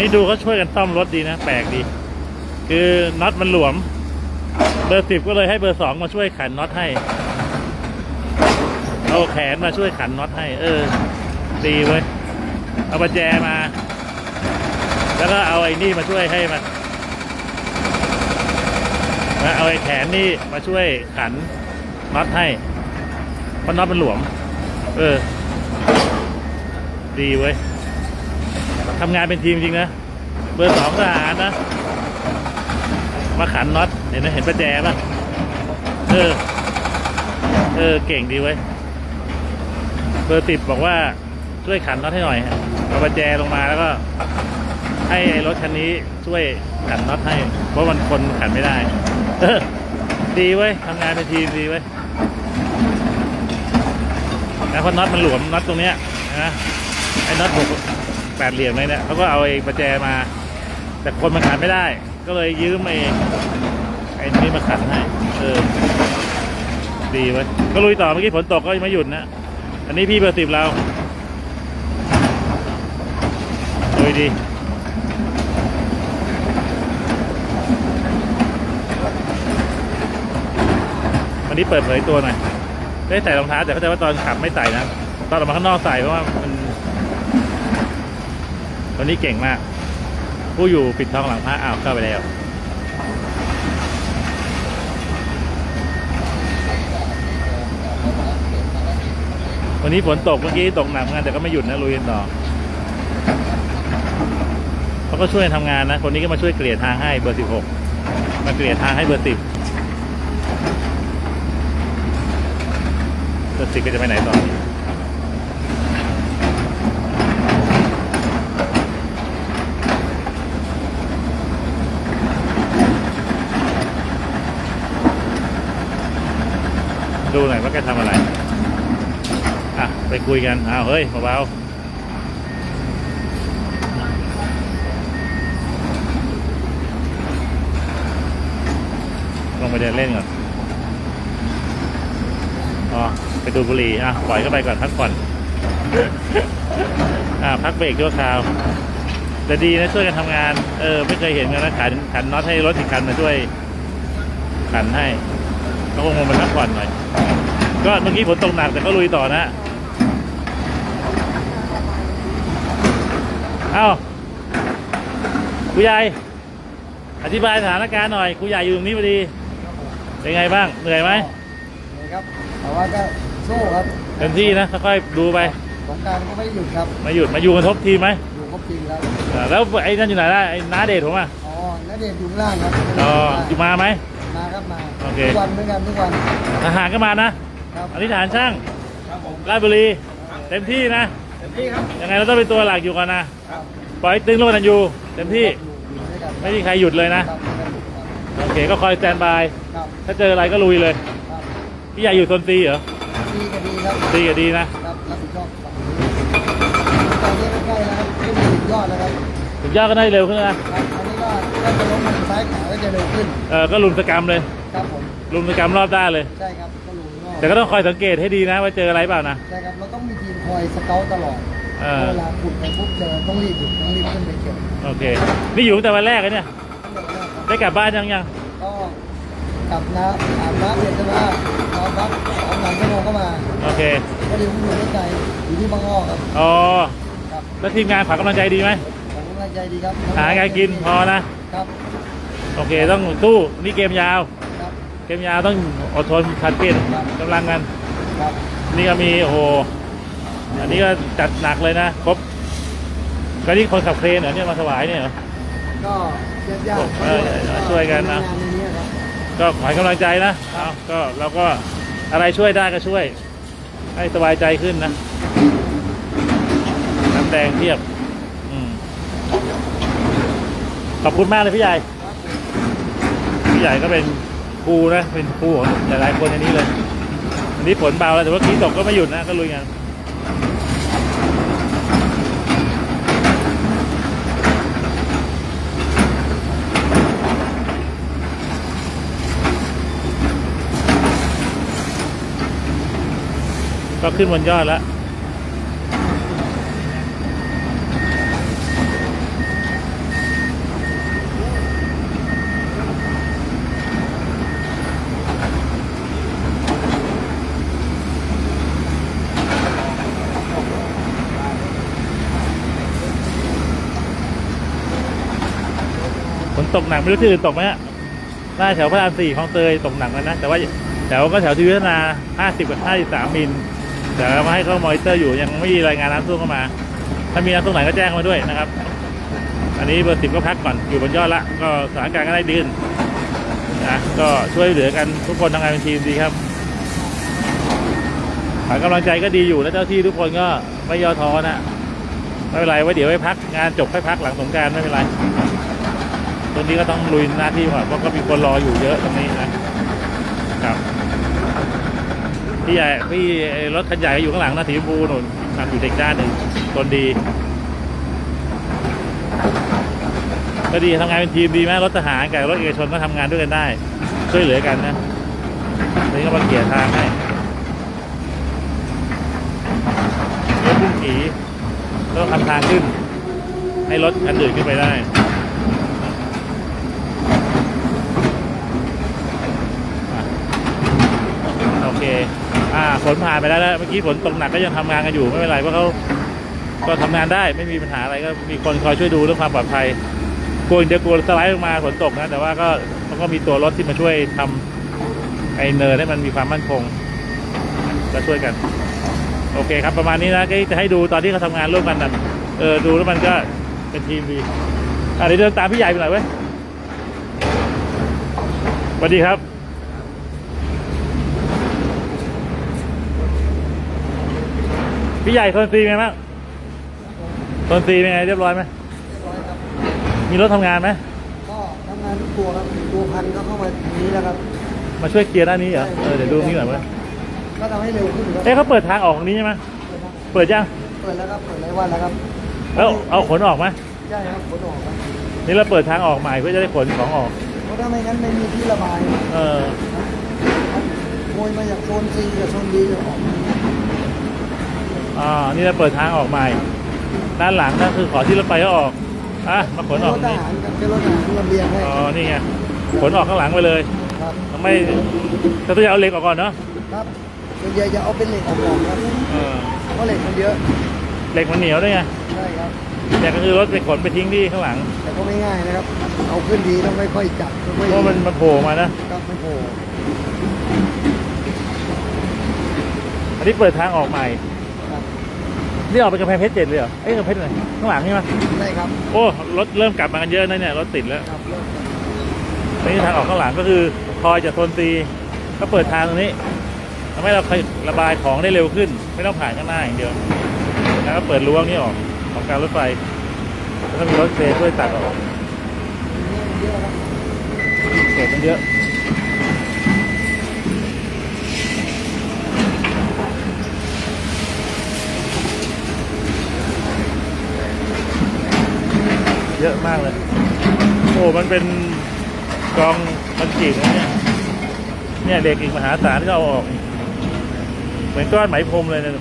นี้ดูเขาช่วยกันซ่อมรถดีนะ แปลกดี คือน็อตมันหลวม เบอร์สิบก็เลยให้เบอร์สองมาช่วยขันน็อตให้ เอาแขนมาช่วยขันน็อตให้ เออ ดีเว้ย เอาประแจมา แล้วก็เอาไอ้นี่มาช่วยให้มันแล้วเอาไอ้แขนนี่มาช่วยขันน็อตให้เพราะน็อตมันหลวม เออ ดีเว้ย ทำงานเป็นทีมจริงนะ เบอร์สองทหารนะ มาขันน็อต เห็นไหมเห็นประแจป่ะ เออ เออ เก่งดีเว้ย เบอร์สิบบอกว่าช่วยขันน็อตให้หน่อยฮะเอาประแจลงมาแล้วก็ ให้ไอ้รถคันนี้ช่วยขันน็อตให้ เพราะมันคนขันไม่ได้ เออ ดีเว้ยทำงานเป็นทีมดีเว้ยนะเพราะน็อตมันหลวมน็อตตรงเนี้ยนะไอ้น็อตหก แปดเหลี่ยมเลยเนี่ยเขาก็เอาไอ้ประแจมา แต่คนมันขันไม่ได้ ก็เลยยืมไอ้ไอ้นี่มาขันให้เออดีเว้ยก็ลุยต่อเมื่อกี้ฝนตกก็ยังไม่หยุดนะอันนี้พี่เบอร์สิบเราลุยดีวันนี้เปิดเผยตัวหน่อยได้ใส่รองเท้าแต่เข้าใจว่าตอนขับไม่ใส่นะตอนออกมาข้างนอกใส่เพราะว่ามัน วันนี้เก่งมาก ผู้อยู่ปิดทองหลังพระอ้าวเข้าไปแล้ววันนี้ฝนตกเมื่อกี้ตกหนักเหมือนกันแต่ก็ไม่หยุดนะลุยกันต่อเขาก็ช่วยทำงานนะ คนนี้ก็มาช่วยเกลี่ยทางให้เบอร์สิบหกมาเกลี่ยทางให้เบอร์สิบเบอร์สิบก็จะไปไหนต่อ ดูหน่อยว่าแกทำอะไร อะ ไปคุยกันอ้าวเฮ้ยเบาๆลงไปเดินเล่นก่อนอ๋อไปดูบุหรี่อะ ปล่อยเข้าไปก่อนพักผ่อนอะพักเบรกชั่วคราว แต่ดีนะช่วยกันทำงาน เออ ไม่เคยเห็นกันนะขันขันน็อตให้รถอีกคันมาช่วยขันให้ ก็คงมาพักผ่อนหน่อย ก็เมื่อกี้ฝนตกหนักแต่ก็ลุยต่อนะเอ้าครูใหญ่อธิบายสถานการณ์หน่อยครูใหญ่อยู่ตรงนี้พอดี เป็นไงบ้าง เหนื่อยไหมครับ แต่ว่าก็สู้ครับเต็มที่นะค่อยๆดูไปสงกรารก็ไม่หยุดครับมาหยุด มาอยู่กันทบทีมไหมอยู่ครบทีมแล้วอ่าแล้วไอ้นั่นอยู่ไหนล่ะไอ้น้าเดชผมอะอ๋อนักเดชอยู่ข้างล่างครับอ๋ออยู่มาไหม มาครับมาโอเค ทุกวันเหมือนกันทุกวันทหารก็มานะ ครับอันนี้ทหารช่างครับผมราชบุรี เต็มที่นะ เต็มที่ครับยังไงเราต้องเป็นตัวหลักอยู่ก่อนนะ ครับปล่อยตึงโลกนันยูเต็มที่ อยู่ด้วยกันไม่มีใครหยุดเลยนะ ครับโอเค ก็คอยสแตนบาย ครับถ้าเจออะไรก็ลุยเลย ครับพี่ใหญ่อยู่โซนซีเหรอดีก็ดีครับซีก็ดีนะ ครับรับผิดชอบฝั่งนี้ตอนนี้ใกล้แล้วครับขึ้นไปถึงยอดแล้วครับ ถึงยอดก็ได้เร็วขึ้นนะ ครับอันนี้ ก็ถ้าจะล้มมือซ้ายขาก็จะเร็วขึ้นเออก็ลุมสกรรมเลย ครับผมลุมสกรรมรอบด้านเลย ใช่ครับก็รู้ว่าแต่ก็ต้องคอยสังเกตให้ดีนะ ว่าเจออะไรเปล่านะ ใช่ครับเราต้องมีทีมคอยสเกลตลอดเออ เวลาขุดไปปุ๊บเจอต้องรีบขุดต้องรีบขึ้นไปเก็บโอเค นี่อยู่ตั้งแต่วันแรกเลยเนี่ยตั้งแต่แรกครับได้กลับบ้านยังยังก็กลับน้ำอาบน้ำเสร็จใช่ไหมนอนพักสองสามชั่วโมงก็มาโอเค ก็เดี๋ยวผมอยู่ใกล้ๆอยู่ที่บางอ้อครับอ๋อ ครับแล้วทีมงานฝากกำลังใจดีไหมผมกำลัง ใจดีครับหาไงกินพอนะ ครับ โอเคต้องสู้นี่เกมยาว ครับเกมยาวต้องอดทนขัดเปลี่ยนกำลังกัน ครับนี่ก็มีโอ้โหอันนี้ก็จัดหนักเลยนะครบก็นี่คนขับเครนเหรอเนี่ยมาถวายเนี่ยเหรอก็ญาติๆเออช่วยกันนะทำงานในนี้ครับก็ขอให้กำลังใจนะเอาก็เราก็อะไรช่วยได้ก็ช่วย ให้สบายใจขึ้นนะน้ำแดงเทียบ อืม ขอบคุณมากเลยพี่ใหญ่ พี่ใหญ่ก็เป็นครูนะ เป็นครูของหลายๆคนในนี้เลยวันนี้ฝนเบาแล้วแต่ว่าขี้ตกก็ไม่หยุดนะก็ลุยงานก็ขึ้นบนยอดแล้ว ตกหนักไม่รู้ที่อื่นตกไหมฮะหน้าแถวพระรามสี่คลองเตยตกหนักแล้วนะ แต่ว่าแถวก็แถวที่พัฒนา50กับ53มิลแต่มาให้เขามอนิเตอร์อยู่ยังไม่มีรายงานน้ำท่วมเข้ามา ถ้ามีน้ำท่วมไหนก็แจ้งมาด้วยนะครับ อันนี้เบอร์สิบก็พักก่อนอยู่บนยอดละก็สถานการณ์ก็ได้ดีขึ้นนะก็ช่วยเหลือกันทุกคนทำงานเป็นทีมดีครับขากำลังใจก็ดีอยู่และเจ้าที่ทุกคนก็ไม่ย่อท้อนะไม่เป็นไรไว้เดี๋ยวไว้พักงานจบค่อยพักหลังสงการไม่เป็นไร ตรงนี้ก็ต้องลุยหน้าที่ก่อนเพราะก็มีคนรออยู่เยอะตรงนี้นะครับพี่ใหญ่พี่รถคันใหญ่อยู่ข้างหลังนะสีชมพูหนุนนำอยู่เด็กด้านหนึ่งคนดี ก็ดีทำงานเป็นทีมดีไหมรถทหารกับรถเอกชนก็ทำงานด้วยกันได้ ช่วยเหลือกันนะนี่ก็มาเกี่ยทางให้รถพุ่งขี่ต้องทำทางขึ้น ให้รถคันอื่นขึ้นไปได้อะโอเค อ่าฝนผ่านไปแล้วนะเมื่อกี้ฝนตกหนักก็ยังทำงานกันอยู่ไม่เป็นไรเพราะเขาก็ทำงานได้ไม่มีปัญหาอะไรก็มีคนคอยช่วยดูเรื่องความปลอดภัยกลัวเดี๋ยวกลัวสไลด์ลงมาฝนตกนะแต่ว่าก็มันก็มีตัวรถที่มาช่วยทำไอเนินให้มันมีความมั่นคงก็ช่วยกัน โอเคครับประมาณนี้นะก็จะให้ดูตอนที่เขาทำงานร่วมกันนะเออดูแล้วมันก็เป็นทีมดีอะเดี๋ยวเดินตามพี่ใหญ่ไปหน่อยเว้ยสวัสดีครับ พี่ใหญ่โซนซีเป็นไงบ้างโซนซีเป็นไงเรียบร้อยไหมเรียบร้อยครับมีรถทำงานไหมก็ทำงานทุกตัวครับตัวพันก็เข้ามาตรงนี้แล้วครับ มาช่วยเคลียร์ด้านนี้เหรอเออเดี๋ยวดูนี่หน่อยเว้ยก็ทำให้เร็วขึ้นครับเอ๊ะเขาเปิดทางออกตรงนี้ใช่ไหมเปิดยังเปิดแล้วครับเปิดหลายวันแล้วครับแล้วเอาขนออกไหมใช่ครับขนออกครับนี่เราเปิดทางออกใหม่เพื่อจะได้ขนของออก เพราะถ้าไม่งั้นไม่มีที่ระบายเออโวยมาจากโซนซีกับโซนดีออก อ่านี่เราเปิดทางออกใหม่ ด้านหลังนั่นคือขอที่รถไฟเขาออกอะมาขนออกรถทนี่หารกับรถทหารลำเลียงให้อ๋อนี่ไงขนออกข้างหลังไปเลยครับไม่แต่ต้องเอาเหล็กออกก่อนเนาะครับส่วนใหญ่จะเอาเป็นเหล็กออกก่อนครับเออเพราะเหล็กมันเยอะเหล็กมันเหนียวด้วยไงใช่ครับ แต่ก็คือรถไปขนไปทิ้งที่ข้างหลังแต่ก็ไม่ง่ายนะครับ เอาขึ้นดีต้องค่อยๆจับค่อยเพราะมันมันโผล่มานะครับไม่โผล่อันนี้เปิดทางออกใหม่ครับ นี่ออกไปกำแพงเพชรเจ็ดเลยเหรอ เอ้ยกำแพงเพชรไหนข้างหลังใช่ไหมใช่ครับโอ้รถเริ่มกลับมากันเยอะนะเนี่ยรถติดแล้วครับเริ่มครับนี่ทางออกข้างหลังก็คือคอยจากโซนซีก็เปิดทางตรงนี้ทำให้เราระบายของได้เร็วขึ้น ไม่ต้องผ่านข้างหน้าอย่างเดียวแล้วก็เปิดรั้วนี้ออกของการรถไฟแล้วก็มีรถเซช่วยตัดออกเยอะครับเศษมันเยอะ เยอะมากเลย โอ้มันเป็นกองคอนกรีตนะเนี่ยเนี่ยเด็กอีกมหาศาลที่เอาออก เหมือนก้อนไหมพรมเลยนะ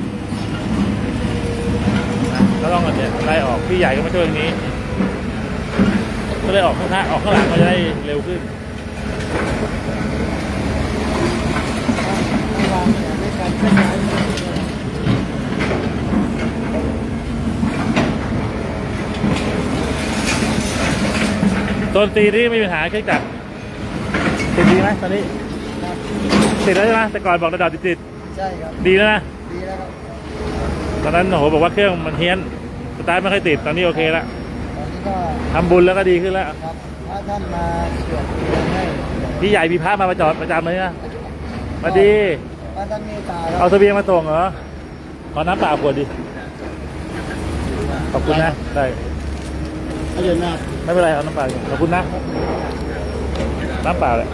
ก็ต้องเอาเนี่ยไล่ออกพี่ใหญ่ก็มาช่วยตรงนี้ ก็เลยออกข้างหน้าออกข้างหลังมันจะได้เร็วขึ้นวางแผนในการขยาย โซนตีนี่ไม่มีปัญหาเครื่องจักรติดดีไหมตอนนี้ครับติดแล้วใช่ไหมแต่ก่อนบอกระดับติดใช่ครับๆดีแล้วนะดีแล้วครับตอนนั้นโอ้โหบอกว่าเครื่องมันเฮี้ยนสตาร์ทไม่ค่อยติดตอนนี้โอเคแล้วตอนนี้ก็ทำบุญแล้วก็ดีขึ้นแล้วครับถ้าท่านมาสวดเรียนให้พี่ใหญ่มีพระมาประจอดประจำเลยนะสวัสดีถ้าท่านเมตตาคเอารับเสบียงมาส่งเหรอ ขอน้ำเปล่าขวดดิ ขอบคุณนะ ได้ เอาอยู่หน้าไม่เป็นไรเอาน้ำเปล่าขอบคุณนะน้ำเปล่าเลย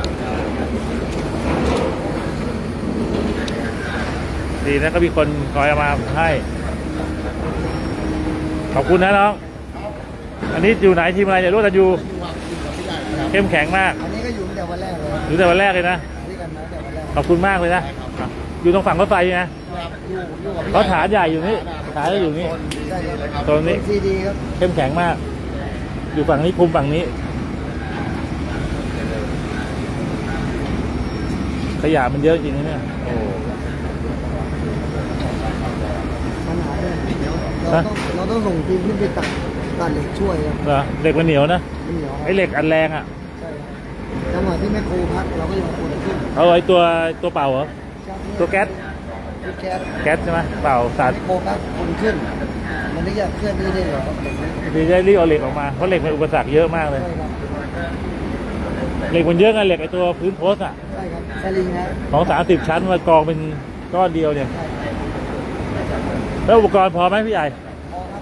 ดีนะก็มีคนคอยเอามาให้ขอบคุณนะน้อง อันนี้อยู่ไหนทีมอะไรเนี่ยรู้แต่อยู่เข้มแข็งมาก อันนี้ก็อยู่ตั้งแต่วันแรกเลยครับอยู่แต่วันแรกเลยนะด้วยกันมาตั้งแต่วันแรกขอบคุณมากเลยนะ อยู่ตรงฝั่งรถไฟนะอยู่อยู่กับเขาฐานใหญ่อยู่นี่ฐานอยู่นี่ใช่ครับตรงนี้ซีดีครับเข้มแข็งมาก อยู่ฝั่งนี้คุมฝั่งนี้ ขยะมันเยอะจริงนะเนี่ยโอ้ปัญหาเนี่ยเดี๋ยวเราต้องเราต้องส่งทีมขึ้นไปตัดตัดเหล็กช่วยครับเหรอเหล็กมันเหนียวนะไม่เหนียวครับไอ้เหล็กอันแรงอะใช่ครับจังหวะที่แม่ครูพักเราก็ยังคูนขึ้นเอาไอ้ตัวตัวเป่าเหรอ ตัวแก๊สตัวแก๊สแก๊สใช่ไหมเป่าสาด แม่ครูพักคูนขึ้น มันไม่อยากเคลื่อนที่ได้หรอกครับเหล็กนี้ดีได้รีบเอาเหล็กออกมาเพราะเหล็กมันอุปสรรคเยอะมากเลย ใช่ครับเหล็กมันเยอะไงเหล็กไอ้ตัวพื้นโพสต์อะใช่ครับสลิงฮะของสามสิบชั้นมากองเป็นก้อนเดียวเนี่ยใช่ครับแล้วอุปกรณ์พอไหมพี่ใหญ่พอครับ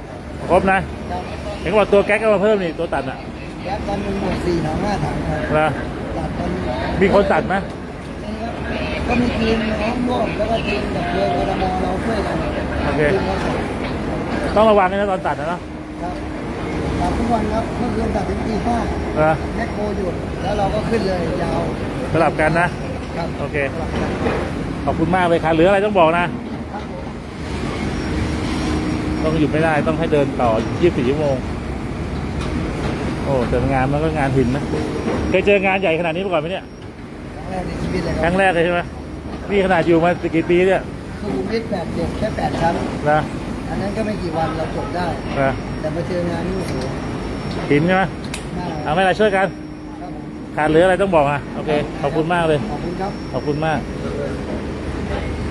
ครบนะครับเห็นว่าตัวแก๊สก็มาเพิ่มนี่ตัวตัดอะแก๊สวันหนึ่งหมดสี่ถังห้าถังครับนะตัดกันมีคนตัดไหมนี่ครับก็มีทีมน้องร่วมแล้วก็ทีมดับเพลิงกรมเราช่วยกันโอเค ทีมเรา ตัดต้องระวังนะตอนตัดนะเนาะครับตัดทุกวันครับเมื่อคืนตัดถึงตีห้านะแมคโครหยุดแล้วเราก็ขึ้นเลยยาวสลับกันนะ ครับโอเค สลับกันขอบคุณมากเลยครับเหลืออะไรต้องบอกนะครับผมต้องหยุดไม่ได้ต้องให้เดินต่อ 24 ชั่วโมง โอ้แต่งานมันก็งานหินนะเคยเจองานใหญ่ขนาดนี้มาก่อนไหมเนี่ยครั้งแรกในชีวิตเลยคครัรั้บงแรกเลยใช่ไหมนี่ขนาดอยู่มากี่ปีเนี่ยสุขุมวิทแปดเจ็ดแค่แปดชั้นนะ อันนั้นก็ไม่กี่วันเราจบได้นะแต่มาเจองานนี่โอ้โหหินใช่ไหมน่าเอาไม่เป็นไรช่วยกันครับผมขาดเหลืออะไรต้องบอกอะโอเคขอบคุณมากเลย ขอบคุณครับ ขอบคุณมาก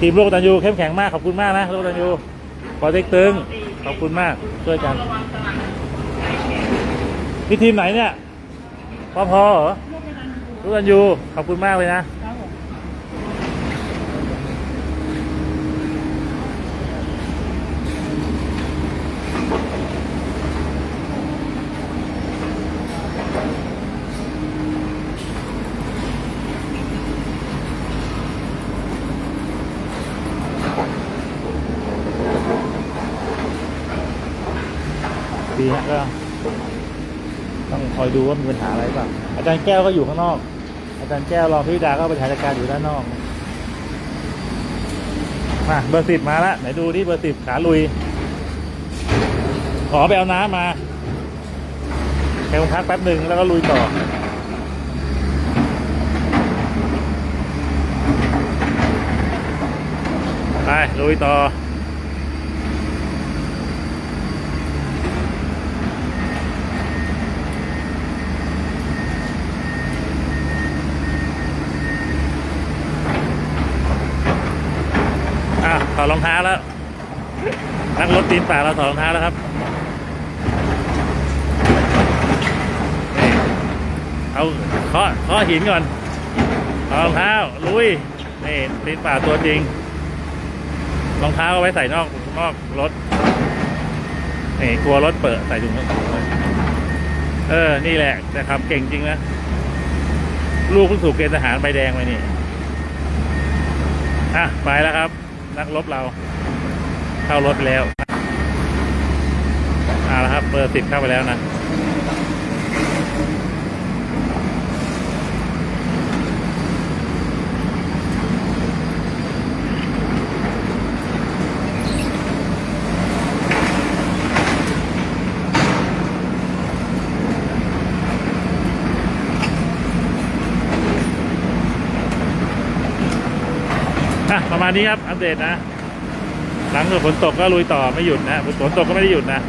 ทีมโลกตันยูเข้มแข็งมากขอบคุณมากนะโลกตันยูปอเต็กตึงขอบคุณมากช่วยกันนี่ทีมไหนเนี่ยพอพอเหรอโลกตันยูขอบคุณมากเลยนะ ดีฮะก็ต้องคอยดูว่ามีปัญหาอะไรบ้างอาจารย์แก้วก็อยู่ข้างนอก อาจารย์แก้วรองพิดาก็บริหารจัดการอยู่ด้านนอกมาเบอร์สิบมาแล้วไหนดูที่เบอร์สิบขาลุย ขอไปเอาน้ำมาแค่พักแป๊บหนึ่งแล้วก็ลุยต่อไปลุยต่อ อะถอดรองเท้าแล้ว นักรถตีนป่าเราถอดรองเท้าแล้วครับ เอาเคาะเคาะหินก่อนถอดรองเท้า ลุย นี่ตีนป่าตัวจริง รองเท้าเอาไว้ใส่นอกนอกรถ นี่กลัวรถเปิดใส่ถุงเออ นี่แหละแต่ขับเก่งจริงนะ ลูกเพิ่งถูกเกณฑ์ทหารใบแดงไปนี่อะไปแล้วครับ นักรบเรา เข้ารถไปแล้วเอาละครับเบอร์สิบเข้าไปแล้วนะอะประมาณนี้ครับ เดตนะ หลังจากฝนตกก็ลุยต่อไม่หยุดนะฝนตกก็ไม่ได้หยุดนะ